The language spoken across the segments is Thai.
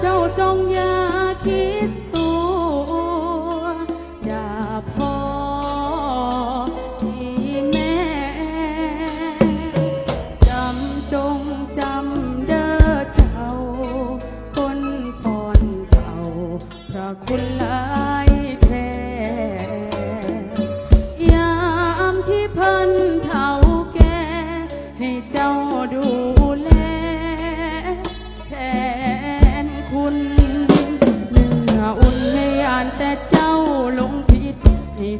เจ้าจงอย่าคิดสู้ อย่าพอที่แม่ จำจงจำเด้อเจ้า คนก่อนเก่า พระคุณหลายแท้ยามที่เพิ่นเท่าแก่ให้เจ้าดู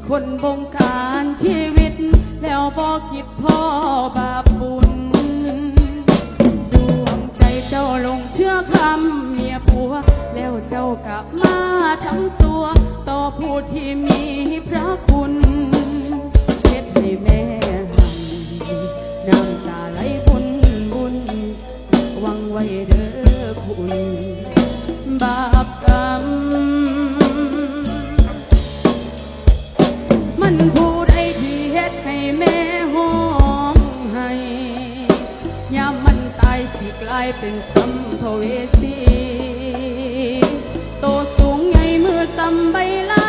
คนบงการชีวิต แล้วบ่คิดพ่อบาปบุญดวงใจเจ้าลงเชื่อคำเมียผัว แล้วเจ้ากลับมาทำสัว ต่อผู้ที่มีพระคุณเฮ็ดให้แม่ เป็นสัมภเวสี โตสูงใหญ่มือตำใบลา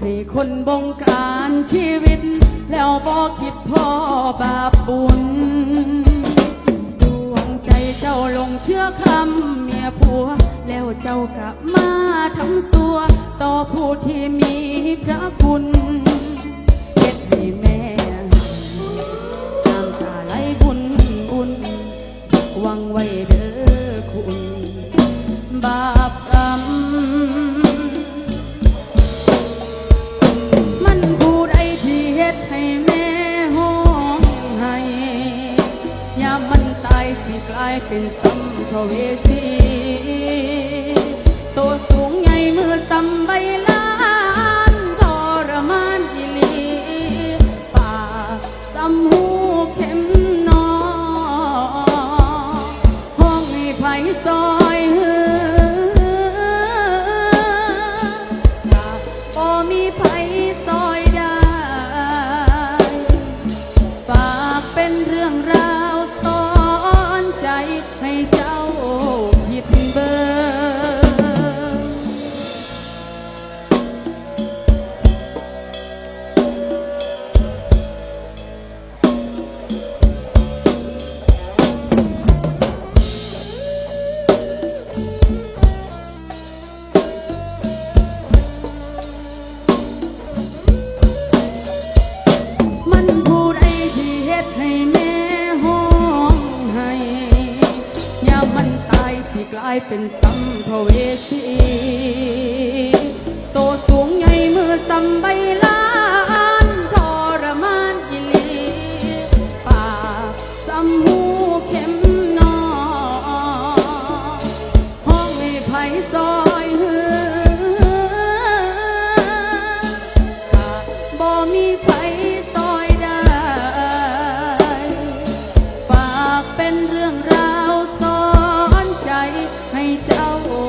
ให้คนบงการชีวิต แล้วบอกคิดพ่อบาปบุญดวงใจเจ้าลงเชื่อคำเมียผัว แล้วเจ้ากลับมาทำสัว ต่อผู้ที่มีพระคุณเฮ็ดให้แม่ ยามมันตายสิกลายเป็นสัมภเวสีตัวสูงใหญ่มือตำใบล กลายเป็นสัมภเวสีโตสูงใหญ่มือสำใบลา 到我。